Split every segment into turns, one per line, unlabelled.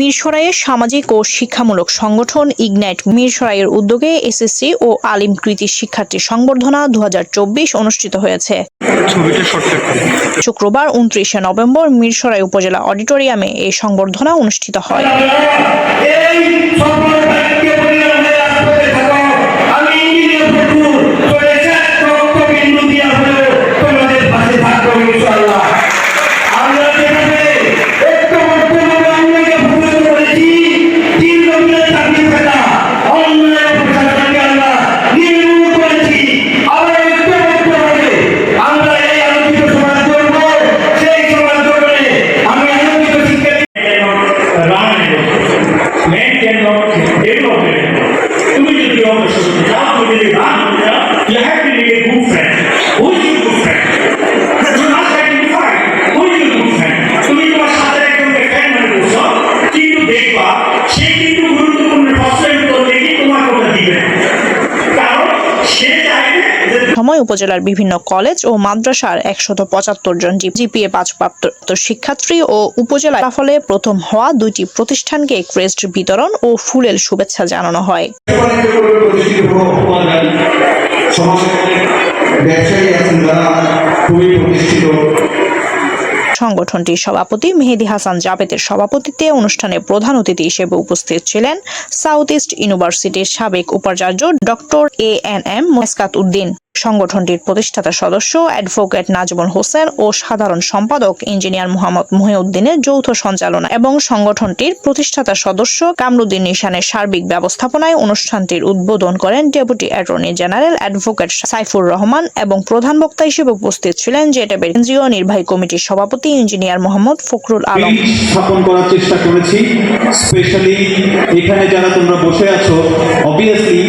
মিরসরাইয়ের সামাজিক ও শিক্ষামূলক সংগঠন ইগনাইট মিরসরাইয়ের উদ্যোগে এসএসসি ও আলিম কৃতি শিক্ষার্থী সংবর্ধনা দু অনুষ্ঠিত হয়েছে শুক্রবার উনত্রিশে নভেম্বর মিরসরাই উপজেলা অডিটোরিয়ামে এই সংবর্ধনা অনুষ্ঠিত হয় সময় উপজেলার বিভিন্ন কলেজ ও মাদ্রাসার একশত পঁচাত্তর জন জিপিএ পাঁচ প্রাপ্ত শিক্ষার্থী ও উপজেলা ফলে প্রথম হওয়া দুইটি প্রতিষ্ঠানকে ক্রেস্ট বিতরণ ও ফুলেল শুভেচ্ছা জানানো হয় সংগঠনটির সভাপতি মেহেদি হাসান জাবেদের সভাপতিত্বে অনুষ্ঠানে প্রধান অতিথি হিসেবে উপস্থিত ছিলেন সাউথ ইস্ট ইউনিভার্সিটির সাবেক উপাচার্য doctor A N M Moskat Uddin সংগঠনটির প্রতিষ্ঠাতা সদস্য অ্যাডভোকেট নাজমুল হোসেন ও সাধারণ সম্পাদক ইঞ্জিনিয়ার মোহাম্মদ মহিউদ্দিনের যৌথ সঞ্চালনা এবং সংগঠনটির প্রতিষ্ঠাতা সদস্য কামরুদ্দিন নিশানের সার্বিক ব্যবস্থাপনায় অনুষ্ঠানটির উদ্বোধন করেন deputy attorney general advocate Saifur Rahman এবং প্রধান বক্তা হিসেবে উপস্থিত ছিলেন জেটেবের কেন্দ্রীয় নির্বাহী কমিটির সভাপতি ইঞ্জিনিয়ার মোহাম্মদ ফখরুল আলম স্থাপন করার চেষ্টা করেছি স্পেশালি এখানে যারা তোমরা বসে আছো অবভিয়াসলি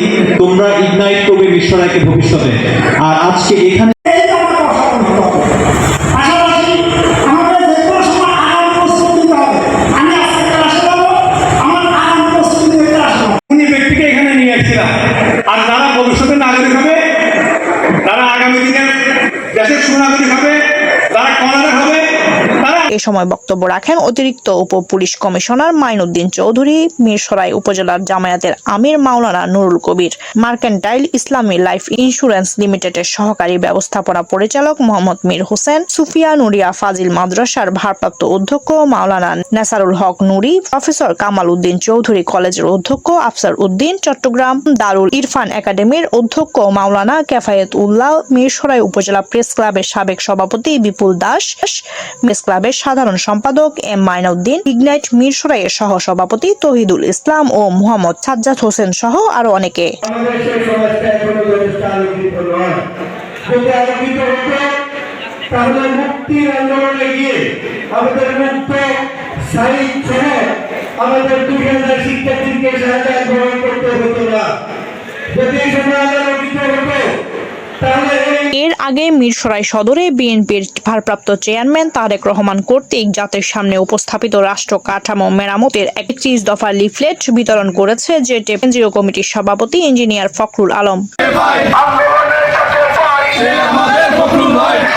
তোমরা ইগনাইট করবে ভবিষ্যতে আর আজকে এখানে সময় বক্তব্য রাখেন অতিরিক্ত উপ পুলিশ কমিশনার মাইনুদ্দিন চৌধুরী মিরসরাই উপজেলার জামায়াতের আমির মাওলানা Nurul Kabir mercantile Islami life insurance লিমিটেডের সহকারী ব্যবস্থাপনা পরিচালক মোহাম্মদ মীর হোসেন সুফিয়া নুরিয়া ফাজিল মাদ্রাসার ভারপ্রাপ্ত অধ্যক্ষ মাওলানা নেসারুল হক নুরি প্রফেসর কামাল উদ্দিন চৌধুরী কলেজের অধ্যক্ষ আফসার উদ্দিন চট্টগ্রাম দারুল ইরফান একাডেমির অধ্যক্ষ মাওলানা ক্যাফায়েত উল্লাহ মিরসরাই উপজেলা প্রেস ক্লাবের সাবেক সভাপতি বিপুল দাস প্রেস ক্লাবের সাধারণ সাধারণ সম্পাদক এম মাইনউদ্দিন ইগনাইট মিরসরাই সহ সভাপতি তহিদুল ইসলাম ও মোহাম্মদ সাজ্জাদ হোসেন সহ আরো অনেকে শিক্ষার্থীকে সাহায্য গ্রহণ করতে হতো না যদি সময় আন্দোলন হতো এর আগে মিরসরাই সদরে বিএনপির ভারপ্রাপ্ত চেয়ারম্যান তারেক রহমান কর্তৃক জাতির সামনে উপস্থাপিত রাষ্ট্র কাঠামো মেরামতের একত্রিশ দফা লিফলেট বিতরণ করেছে জেটে কেন্দ্রীয় কমিটির সভাপতি ইঞ্জিনিয়ার ফখরুল আলম